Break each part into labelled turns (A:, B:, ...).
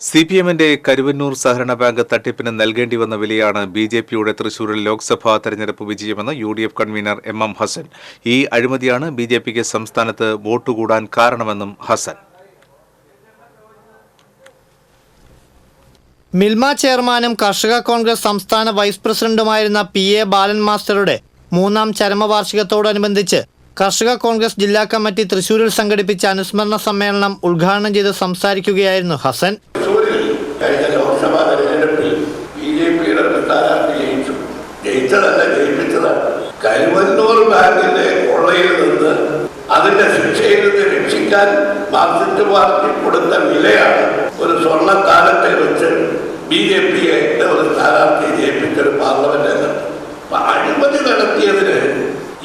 A: C P എമ്മിന്റെ കരുവന്നൂർ സഹകരണ bank തട്ടിപ്പിന് നൽകേണ്ടി വന്ന വിലയാണ് ബി ജെ പിയുടെ തൃശൂരിൽ ലോക്സഭാ തെരഞ്ഞെടുപ്പ് വിജയമെന്ന് U D F convener M M Hasan. ഈ അഴിമതിയാണ് ബി ജെ പിക്ക് സംസ്ഥാനത്ത് വോട്ട് കൂടാൻ കാരണമെന്നും ഹസൻ.
B: മിൽമ ചെയർമാനും കർഷക കോൺഗ്രസ് സംസ്ഥാന വൈസ് പ്രസിഡന്റുമായിരുന്ന പി എ ബാലൻ മാസ്റ്ററുടെ മൂന്നാം ചരമവാർഷികത്തോടനുബന്ധിച്ച് കർഷക കോൺഗ്രസ് ജില്ലാ കമ്മിറ്റി തൃശൂരിൽ സംഘടിപ്പിച്ച അനുസ്മരണ സമ്മേളനം ഉദ്ഘാടനം ചെയ്ത് സംസാരിക്കുകയായിരുന്നു ഹസൻ.
C: ലോക്സഭാ തെരഞ്ഞെടുപ്പിൽ ബി ജെ പിയുടെ സ്ഥാനാർത്ഥി ജയിച്ചു. ജയിച്ചതല്ല ജയിപ്പിച്ചതാണ് കരുവന്നൂർ ബാങ്കിന്റെ കൊള്ളയിൽ നിന്ന് അതിന്റെ ശിക്ഷയിൽ നിന്ന് രക്ഷിക്കാൻ മാർക്സിസ്റ്റ് പാർട്ടി കൊടുത്ത വിലയാണ് ഒരു സ്വർണക്കാലത്തെ വെച്ച് ബി ജെ പിയെ ഒരു സ്ഥാനാർത്ഥി ജയിപ്പിച്ചൊരു പാർലമെന്റ് അപ്പൊ അഴിമതി നടത്തിയതിന്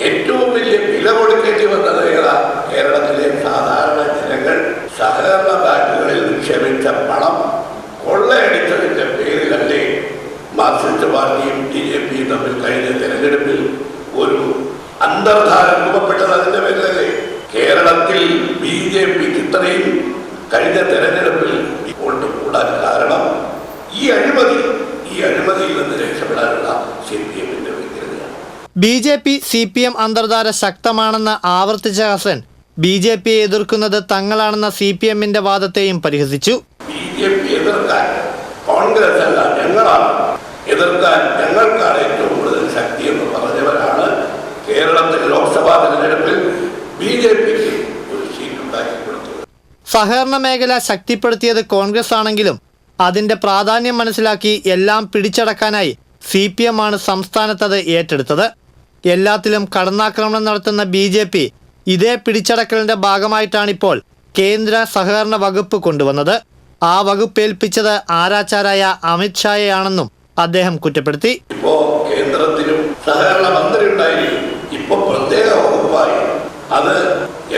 C: ഏറ്റവും വലിയ വില കൊടുക്കേണ്ടി വന്നത് ഏതാ? കേരളത്തിലെ സാധാരണ ജനങ്ങൾ സഹകരണ ബാങ്കുകളിൽ നിക്ഷേപിച്ച പണം. കൊള്ളയടിച്ചതിന്റെ പേരിലല്ലേ മാർക്സിസ്റ്റ് പാർട്ടിയും ബി ജെ പിയും തമ്മിൽ കഴിഞ്ഞ തെരഞ്ഞെടുപ്പിൽ ഒരു അന്തർധാര രൂപപ്പെട്ടത് അതിന്റെ പേരിലല്ലേ? കേരളത്തിൽ ബി ജെ പിക്ക് ഇത്രയും കഴിഞ്ഞ തെരഞ്ഞെടുപ്പിൽ വോട്ട് കൂടാൻ കാരണം ഈ അഴിമതി ഈ അഴിമതിയിൽ നിന്ന് രക്ഷപ്പെടാനുള്ള സി പി എമ്മിന്റെ
B: B J P C P M അന്തർധാര ശക്തമാണെന്ന് ആവർത്തിച്ച ഹസൻ ബി ജെ പിയെ എതിർക്കുന്നത് തങ്ങളാണെന്ന സി പി എമ്മിന്റെ വാദത്തെയും പരിഹസിച്ചു.
C: ജെ പി എതിർക്കാൻ കോൺഗ്രസ് അല്ല ഞങ്ങളാണ്. എതിർക്കാൻ ഞങ്ങൾക്കാണ് ഏറ്റവും കൂടുതൽ ശക്തി എന്ന് പറഞ്ഞവരാണ് കേരളത്തിൽ ലോക്സഭാ തെരഞ്ഞെടുപ്പിൽ ബി ജെ പിക്ക് ഒരു സീറ്റ് ഉണ്ടാക്കി കൊടുത്തത്.
B: സഹകരണ മേഖല ശക്തിപ്പെടുത്തിയത് കോൺഗ്രസ് ആണെങ്കിലും അതിന്റെ പ്രാധാന്യം മനസ്സിലാക്കി എല്ലാം പിടിച്ചടക്കാനായി സി പി എം ആണ് സംസ്ഥാനത്തത് ഏറ്റെടുത്തത്. എല്ലാത്തിലും കടന്നാക്രമണം നടത്തുന്ന ബി ജെ പി ഇതേ പിടിച്ചടക്കലിന്റെ ഭാഗമായിട്ടാണിപ്പോൾ കേന്ദ്ര സഹകരണ വകുപ്പ് കൊണ്ടുവന്നത്. ആ വകുപ്പ് ഏൽപ്പിച്ചത് ആരാച്ചാരായ അമിത്ഷായെയാണെന്നും അദ്ദേഹം കുറ്റപ്പെടുത്തി.
C: ഇപ്പോ കേന്ദ്രത്തിലും സഹകരണ മന്ത്രി ഉണ്ടായിരിക്കും ഇപ്പൊ പ്രത്യേക വകുപ്പായി. അത്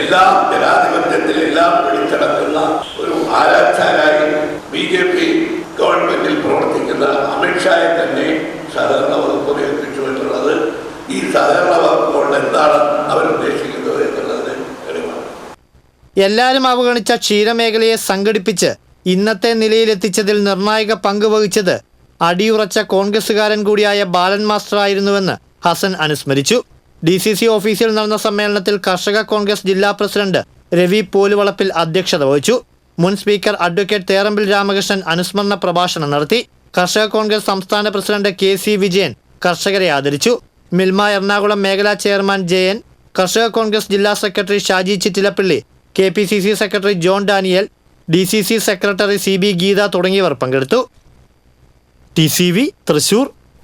C: എല്ലാ ജനാധിപത്യത്തിൽ എല്ലാം പിടിച്ചടക്കുന്ന ഒരു ആരാച്ചാരായി ബി ജെ പി ഗവൺമെന്റിൽ പ്രവർത്തിക്കുന്ന അമിത്ഷായെ തന്നെ സഹകരണ വകുപ്പ് ഏൽപ്പിച്ചു എന്നുള്ളത് ഈ സഹകരണ വകുപ്പ് കൊണ്ട് എന്താണ് അവരുദ്ദേശിക്കുന്നത് എന്നുള്ളതിന് തെളിവാണ്.
B: എല്ലാവരും അവഗണിച്ച ക്ഷീരമേഖലയെ സംഘടിപ്പിച്ച് ഇന്നത്തെ നിലയിലെത്തിച്ചതിൽ നിർണായക പങ്ക് വഹിച്ചത് അടിയുറച്ച കോൺഗ്രസുകാരൻ കൂടിയായ ബാലൻ മാസ്റ്റർ ആയിരുന്നുവെന്ന് ഹസൻ അനുസ്മരിച്ചു. ഡി സി സി ഓഫീസിൽ നടന്ന സമ്മേളനത്തിൽ കർഷക കോൺഗ്രസ് ജില്ലാ പ്രസിഡന്റ് രവി പോലുവളപ്പിൽ അധ്യക്ഷത വഹിച്ചു. മുൻ സ്പീക്കർ അഡ്വക്കേറ്റ് തേറമ്പിൽ രാമകൃഷ്ണൻ അനുസ്മരണ പ്രഭാഷണം നടത്തി. കർഷക കോൺഗ്രസ് സംസ്ഥാന പ്രസിഡന്റ് കെ സി വിജയൻ കർഷകരെ ആദരിച്ചു. മിൽമ എറണാകുളം മേഖലാ ചെയർമാൻ ജയൻ കർഷക കോൺഗ്രസ് ജില്ലാ secretary Shaji Chittilappally K P C C secretary John Daniel D C C secretary C B Geetha തുടങ്ങിയവർ പങ്കെടുത്തു. T C V Thrissur